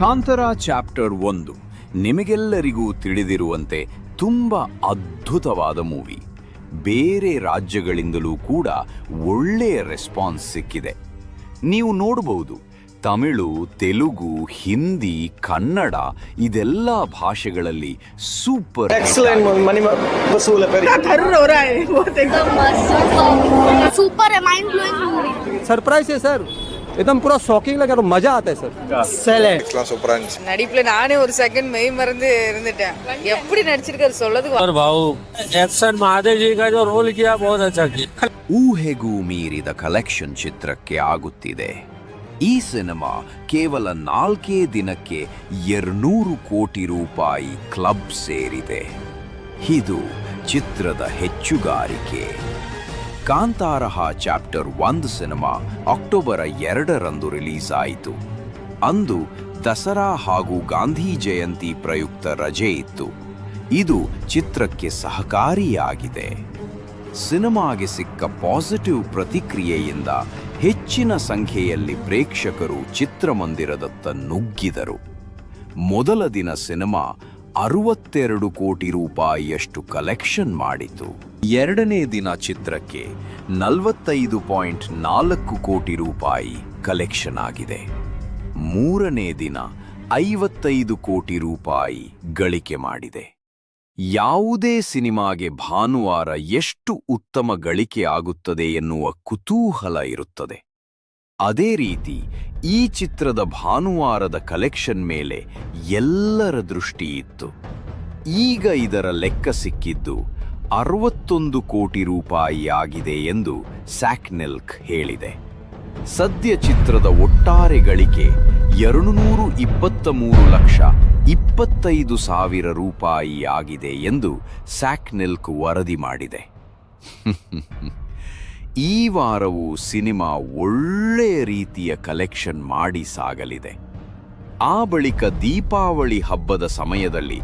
Kantara chapter ಒಂದು ನಿಮಗೆಲ್ಲರಿಗೂ ತಿಳಿದಿರುವಂತೆ ತುಂಬ ಅದ್ಭುತವಾದ ಮೂವಿ. ಬೇರೆ ರಾಜ್ಯಗಳಿಂದಲೂ ಕೂಡ ಒಳ್ಳೆಯ ರೆಸ್ಪಾನ್ಸ್ ಸಿಕ್ಕಿದೆ. ನೀವು ನೋಡಬಹುದು ತಮಿಳು ತೆಲುಗು ಹಿಂದಿ ಕನ್ನಡ ಇದೆಲ್ಲ ಭಾಷೆಗಳಲ್ಲಿ ಸೂಪರ್ ಸರ್ಪ್ರೈಸ್ ಸರ್? वसूल है वेरी थर्र हो रहा है बहुत एकदम सुपर है माइंड ब्लोइंग मूवी सरप्राइज है सर एकदम पूरा शॉकिंग लगा और मजा आता है सर நடிப்புல நானே ஒரு செகண்ட் மெய் மறந்து இருந்துட்டேன் எப்படி நடிச்சிருக்காரு சொல்லதுக்கு और भाऊ एक्शन महादेव जी का जो रोल किया बहुत अच्छा किया ಊಹೆಗೂ ಮೀರಿದ ಕಲೆಕ್ಷನ್ ಚಿತ್ರಕ್ಕೆ ಆಗುತ್ತಿದೆ ಈ ಸಿನಿಮಾ ಕೇವಲ ನಾಲ್ಕೇ ದಿನಕ್ಕೆ ಎರಡ್ನೂರು ಕೋಟಿ ರೂಪಾಯಿ ಕ್ಲಬ್ ಸೇರಿದೆ ಇದು ಚಿತ್ರದ ಹೆಚ್ಚುಗಾರಿಕೆ ಕಾಂತಾರಹ ಚಾಪ್ಟರ್ ಒಂದು ಸಿನಿಮಾ ಅಕ್ಟೋಬರ್ ಎರಡರಂದು ರಿಲೀಸ್ ಆಯಿತು ಅಂದು ದಸರಾ ಹಾಗೂ ಗಾಂಧಿ ಜಯಂತಿ ಪ್ರಯುಕ್ತ ರಜೆ ಇತ್ತು. ಇದು ಚಿತ್ರಕ್ಕೆ ಸಹಕಾರಿಯಾಗಿದೆ. ಸಿನಿಮಾಗೆ ಸಿಕ್ಕ ಪಾಸಿಟಿವ್ ಪ್ರತಿಕ್ರಿಯೆಯಿಂದ ಹೆಚ್ಚಿನ ಸಂಖ್ಯೆಯಲ್ಲಿ ಪ್ರೇಕ್ಷಕರು ಚಿತ್ರಮಂದಿರದತ್ತ ನುಗ್ಗಿದರು. ಮೊದಲ ದಿನ ಸಿನಿಮಾ ಅರವತ್ತೆರಡು ಕೋಟಿ ರೂಪಾಯಿಯಷ್ಟು ಕಲೆಕ್ಷನ್ ಮಾಡಿತು. ಎರಡನೇ ದಿನ ಚಿತ್ರಕ್ಕೆ ನಲವತ್ತೈದು ಪಾಯಿಂಟ್ ನಾಲ್ಕು ಕೋಟಿ ರೂಪಾಯಿ ಕಲೆಕ್ಷನ್ ಆಗಿದೆ. ಮೂರನೇ ದಿನ ಐವತ್ತೈದು ಕೋಟಿ ರೂಪಾಯಿ ಗಳಿಕೆ ಮಾಡಿದೆ. ಯಾವುದೇ ಸಿನಿಮಾಗೆ ಭಾನುವಾರ ಎಷ್ಟು ಉತ್ತಮ ಗಳಿಕೆ ಆಗುತ್ತದೆ ಎನ್ನುವ ಕುತೂಹಲ ಇರುತ್ತದೆ. ಅದೇ ರೀತಿ ಈ ಚಿತ್ರದ ಭಾನುವಾರದ ಕಲೆಕ್ಷನ್ ಮೇಲೆ ಎಲ್ಲರ ದೃಷ್ಟಿ ಇತ್ತು. ಈಗ ಇದರ ಲೆಕ್ಕ ಸಿಕ್ಕಿದ್ದು ಅರವತ್ತೊಂದು ಕೋಟಿ ರೂಪಾಯಿ ಆಗಿದೆ ಎಂದು ಸ್ಯಾಕ್ನೆಲ್ಕ್ ಹೇಳಿದೆ. ಸದ್ಯ ಚಿತ್ರದ ಒಟ್ಟಾರೆ ಗಳಿಕೆ ಎರಡುನೂರು ಇಪ್ಪತ್ತ ಮೂರು ಲಕ್ಷ ಇಪ್ಪತ್ತೈದು ಸಾವಿರ ರೂಪಾಯಿ ಆಗಿದೆ ಎಂದು ಸ್ಯಾಕ್ನೆಲ್ಕ್ ವರದಿ ಮಾಡಿದೆ. ಈ ವಾರವೂ ಸಿನಿಮಾ ಒಳ್ಳೆಯ ರೀತಿಯ ಕಲೆಕ್ಷನ್ ಮಾಡಿ ಸಾಗಲಿದೆ. ಆ ಬಳಿಕ ದೀಪಾವಳಿ ಹಬ್ಬದ ಸಮಯದಲ್ಲಿ